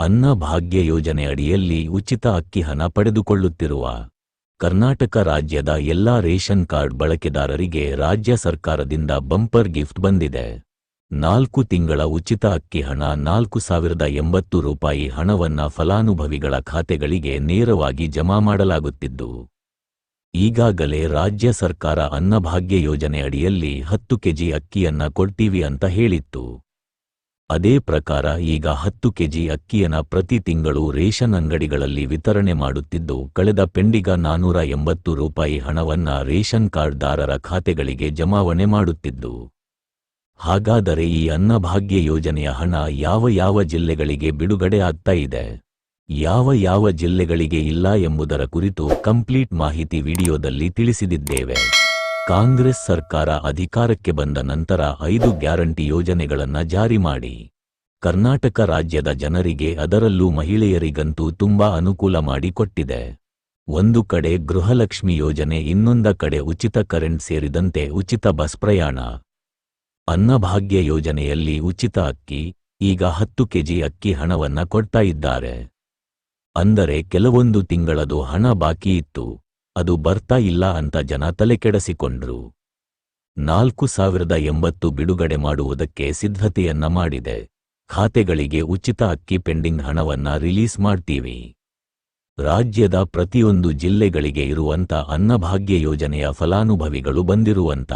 ಅನ್ನ ಭಾಗ್ಯ ಯೋಜನೆ ಅಡಿಯಲ್ಲಿ ಉಚಿತ ಅಕ್ಕಿ ಹಣ ಪಡೆದುಕೊಳ್ಳುತ್ತಿರುವ ಕರ್ನಾಟಕ ರಾಜ್ಯದ ಎಲ್ಲಾ ರೇಷನ್ ಕಾರ್ಡ್ ಬಳಕೆದಾರರಿಗೆ ರಾಜ್ಯ ಸರ್ಕಾರದಿಂದ ಬಂಪರ್ ಗಿಫ್ಟ್ ಬಂದಿದೆ. ನಾಲ್ಕು ತಿಂಗಳ ಉಚಿತ ಅಕ್ಕಿ ಹಣ ನಾಲ್ಕು ಸಾವಿರದ ಎಂಬತ್ತು ರೂಪಾಯಿ ಹಣವನ್ನ ಫಲಾನುಭವಿಗಳ ಖಾತೆಗಳಿಗೆ ನೇರವಾಗಿ ಜಮಾ ಮಾಡಲಾಗುತ್ತಿದ್ದು, ಈಗಾಗಲೇ ರಾಜ್ಯ ಸರ್ಕಾರ ಅನ್ನಭಾಗ್ಯ ಯೋಜನೆ ಅಡಿಯಲ್ಲಿ ಹತ್ತು ಕೆಜಿ ಅಕ್ಕಿಯನ್ನ ಕೊಡ್ತೀವಿ ಅಂತ ಹೇಳಿತ್ತು. ಅದೇ ಪ್ರಕಾರ ಈಗ ಹತ್ತು ಕೆಜಿ ಅಕ್ಕಿಯನ್ನ ಪ್ರತಿ ತಿಂಗಳು ರೇಷನ್ ಅಂಗಡಿಗಳಲ್ಲಿ ವಿತರಣೆ ಮಾಡುತ್ತಿದ್ದು, ಕಳೆದ ಪೆಂಡಿಗ ನಾನೂರ ಎಂಬತ್ತು ರೂಪಾಯಿ ಹಣವನ್ನ ರೇಷನ್ ಕಾರ್ಡ್ದಾರರ ಖಾತೆಗಳಿಗೆ ಜಮಾವಣೆ ಮಾಡುತ್ತಿದ್ದು. ಹಾಗಾದರೆ ಈ ಅನ್ನಭಾಗ್ಯ ಯೋಜನೆಯ ಹಣ ಯಾವ ಯಾವ ಜಿಲ್ಲೆಗಳಿಗೆ ಬಿಡುಗಡೆ ಆಗ್ತಾ ಇದೆ? ಯಾವ ಯಾವ ಜಿಲ್ಲೆಗಳಿಗೆ ಇಲ್ಲ ಎಂಬುದರ ಕುರಿತು ಕಂಪ್ಲೀಟ್ ಮಾಹಿತಿ ವಿಡಿಯೋದಲ್ಲಿ ತಿಳಿಸಿದಿದ್ದೇವೆ. ಕಾಂಗ್ರೆಸ್ ಸರ್ಕಾರ ಅಧಿಕಾರಕ್ಕೆ ಬಂದ ನಂತರ ಐದು ಗ್ಯಾರಂಟಿ ಯೋಜನೆಗಳನ್ನು ಜಾರಿ ಮಾಡಿ. ಕರ್ನಾಟಕ ರಾಜ್ಯದ ಜನರಿಗೆ ಅದರಲ್ಲೂ ಮಹಿಳೆಯರಿಗಂತೂ ತುಂಬಾ ಅನುಕೂಲ ಮಾಡಿಕೊಟ್ಟಿದೆ. ಒಂದು ಕಡೆ ಗೃಹಲಕ್ಷ್ಮಿ ಯೋಜನೆ, ಇನ್ನೊಂದ ಕಡೆ ಉಚಿತ ಕರೆಂಟ್ ಸೇರಿದಂತೆ ಉಚಿತ ಬಸ್ ಪ್ರಯಾಣ. ಅನ್ನಭಾಗ್ಯ ಯೋಜನೆಯಲ್ಲಿ ಉಚಿತ ಅಕ್ಕಿ, ಈಗ ಹತ್ತು ಕೆಜಿ ಅಕ್ಕಿ ಹಣವನ್ನ ಕೊಡ್ತಾ ಇದ್ದಾರೆ. ಅಂದರೆ ಕೆಲವೊಂದು ತಿಂಗಳದು ಹಣ ಬಾಕಿ ಇತ್ತು. ಅದು ಬರ್ತಾ ಇಲ್ಲ ಅಂತ ಜನ ತಲೆಕೆಡಿಸಿಕೊಂಡ್ರು ನಾಲ್ಕು ಸಾವಿರದ ಎಂಬತ್ತು ಬಿಡುಗಡೆ ಮಾಡುವುದಕ್ಕೆ ಸಿದ್ಧತೆಯನ್ನ ಮಾಡಿದೆ. ಖಾತೆಗಳಿಗೆ ಉಚಿತ ಅಕ್ಕಿ ಪೆಂಡಿಂಗ್ ಹಣವನ್ನ ರಿಲೀಸ್ ಮಾಡ್ತೀವಿ. ರಾಜ್ಯದ ಪ್ರತಿಯೊಂದು ಜಿಲ್ಲೆಗಳಿಗೆ ಇರುವಂತ ಅನ್ನಭಾಗ್ಯ ಯೋಜನೆಯ ಫಲಾನುಭವಿಗಳು ಬಂದಿರುವಂತ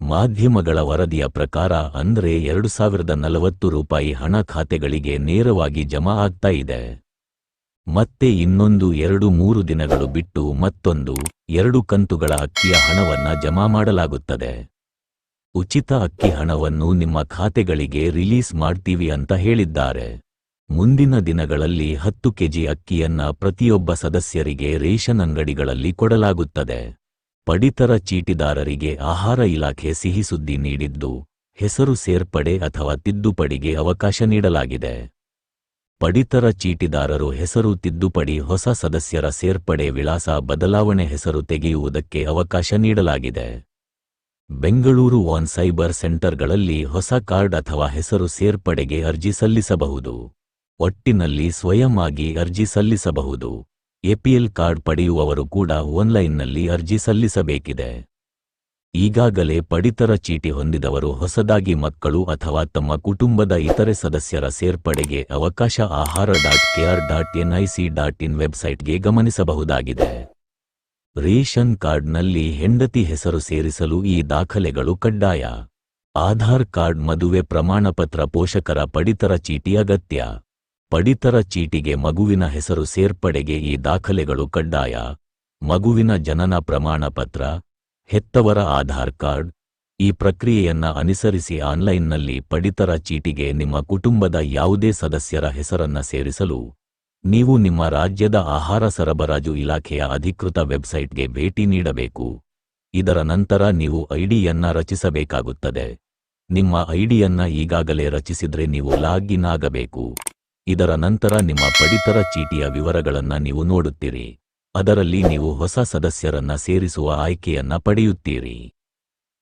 ಮಾಧ್ಯಮಗಳ ವರದಿಯ ಪ್ರಕಾರ ಅಂದ್ರೆ ಎರಡು ಸಾವಿರದ ನಲವತ್ತು ರೂಪಾಯಿ ಹಣ ಖಾತೆಗಳಿಗೆ ನೇರವಾಗಿ ಜಮಾ ಆಗ್ತಾ ಇದೆ. ಮತ್ತೆ ಇನ್ನೊಂದು ಎರಡು ಮೂರು ದಿನಗಳು ಬಿಟ್ಟು ಮತ್ತೊಂದು ಎರಡು ಕಂತುಗಳ ಅಕ್ಕಿಯ ಹಣವನ್ನ ಜಮಾ ಮಾಡಲಾಗುತ್ತದೆ. ಉಚಿತ ಅಕ್ಕಿ ಹಣವನ್ನು ನಿಮ್ಮ ಖಾತೆಗಳಿಗೆ ರಿಲೀಸ್ ಮಾಡ್ತೀವಿ ಅಂತ ಹೇಳಿದ್ದಾರೆ. ಮುಂದಿನ ದಿನಗಳಲ್ಲಿ ಹತ್ತು ಕೆಜಿ ಅಕ್ಕಿಯನ್ನ ಪ್ರತಿಯೊಬ್ಬ ಸದಸ್ಯರಿಗೆ ರೇಷನ್ ಅಂಗಡಿಗಳಲ್ಲಿ ಕೊಡಲಾಗುತ್ತದೆ. ಪಡಿತರ ಚೀಟಿದಾರರಿಗೆ ಆಹಾರ ಇಲಾಖೆ ಸಿಹಿ ಸುದ್ದಿ ನೀಡಿದ್ದು, ಹೆಸರು ಸೇರ್ಪಡೆ ಅಥವಾ ತಿದ್ದುಪಡಿಗೆ ಅವಕಾಶ ನೀಡಲಾಗಿದೆ. ಪಡಿತರ ಚೀಟಿದಾರರು ಹೆಸರು ತಿದ್ದುಪಡಿ ಹೊಸ ಸದಸ್ಯರ ಸೇರ್ಪಡೆ ವಿಳಾಸ ಬದಲಾವಣೆ ಹೆಸರು ತೆಗೆಯುವುದಕ್ಕೆ ಅವಕಾಶ ನೀಡಲಾಗಿದೆ. ಬೆಂಗಳೂರು ಆನ್ ಸೈಬರ್ ಸೆಂಟರ್ಗಳಲ್ಲಿ ಹೊಸ ಕಾರ್ಡ್ ಅಥವಾ ಹೆಸರು ಸೇರ್ಪಡೆಗೆ ಅರ್ಜಿ ಸಲ್ಲಿಸಬಹುದು. ಒಟ್ಟಿನಲ್ಲಿ ಸ್ವಯಂ ಆಗಿ ಅರ್ಜಿ ಸಲ್ಲಿಸಬಹುದು. ಎಪಿಎಲ್ ಕಾರ್ಡ್ ಪಡೆಯುವವರು ಕೂಡ ಆನ್ಲೈನ್ನಲ್ಲಿ ಅರ್ಜಿ ಸಲ್ಲಿಸಬೇಕಿದೆ. ಈಗಾಗಲೇ ಪಡಿತರ ಚೀಟಿ ಹೊಂದಿದವರು ಹೊಸದಾಗಿ ಮಕ್ಕಳು ಅಥವಾ ತಮ್ಮ ಕುಟುಂಬದ ಇತರೆ ಸದಸ್ಯರ ಸೇರ್ಪಡೆಗೆ ಅವಕಾಶ ಆಹಾರ dot KR dot NIC dot in ವೆಬ್ಸೈಟ್ಗೆ ಗಮನಿಸಬಹುದಾಗಿದೆ. ರೇಷನ್ ಕಾರ್ಡ್ನಲ್ಲಿ ಹೆಂಡತಿ ಹೆಸರು ಸೇರಿಸಲು ಈ ದಾಖಲೆಗಳು ಕಡ್ಡಾಯ. ಆಧಾರ್ ಕಾರ್ಡ್ ಮದುವೆ ಪ್ರಮಾಣಪತ್ರ ಪೋಷಕರ ಪಡಿತರ ಚೀಟಿ ಅಗತ್ಯ. ಪಡಿತರ ಚೀಟಿಗೆ ಮಗುವಿನ ಹೆಸರು ಸೇರ್ಪಡೆಗೆ ಈ ದಾಖಲೆಗಳು ಕಡ್ಡಾಯ. ಮಗುವಿನ ಜನನ ಪ್ರಮಾಣಪತ್ರ ಹೆತ್ತವರ ಆಧಾರ್ ಕಾರ್ಡ್. ಈ ಪ್ರಕ್ರಿಯೆಯನ್ನ ಅನುಸರಿಸಿ ಆನ್ಲೈನ್ನಲ್ಲಿ ಪಡಿತರ ಚೀಟಿಗೆ ನಿಮ್ಮ ಕುಟುಂಬದ ಯಾವುದೇ ಸದಸ್ಯರ ಹೆಸರನ್ನ ಸೇರಿಸಲು ನೀವು ನಿಮ್ಮ ರಾಜ್ಯದ ಆಹಾರ ಸರಬರಾಜು ಇಲಾಖೆಯ ಅಧಿಕೃತ ವೆಬ್ಸೈಟ್ಗೆ ಭೇಟಿ ನೀಡಬೇಕು. ಇದರ ನಂತರ ನೀವು ಐಡಿಯನ್ನ ರಚಿಸಬೇಕಾಗುತ್ತದೆ. ನಿಮ್ಮ ಐಡಿಯನ್ನ ಈಗಾಗಲೇ ರಚಿಸಿದ್ರೆ ನೀವು ಲಾಗಿನ್ ಆಗಬೇಕು. ಇದರ ನಂತರ ನಿಮ್ಮ ಪಡಿತರ ಚೀಟಿಯ ವಿವರಗಳನ್ನು ನೀವು ನೋಡುತ್ತೀರಿ. ಅದರಲ್ಲಿ ನೀವು ಹೊಸ ಸದಸ್ಯರನ್ನ ಸೇರಿಸುವ ಆಯ್ಕೆಯನ್ನ ಪಡೆಯುತ್ತೀರಿ.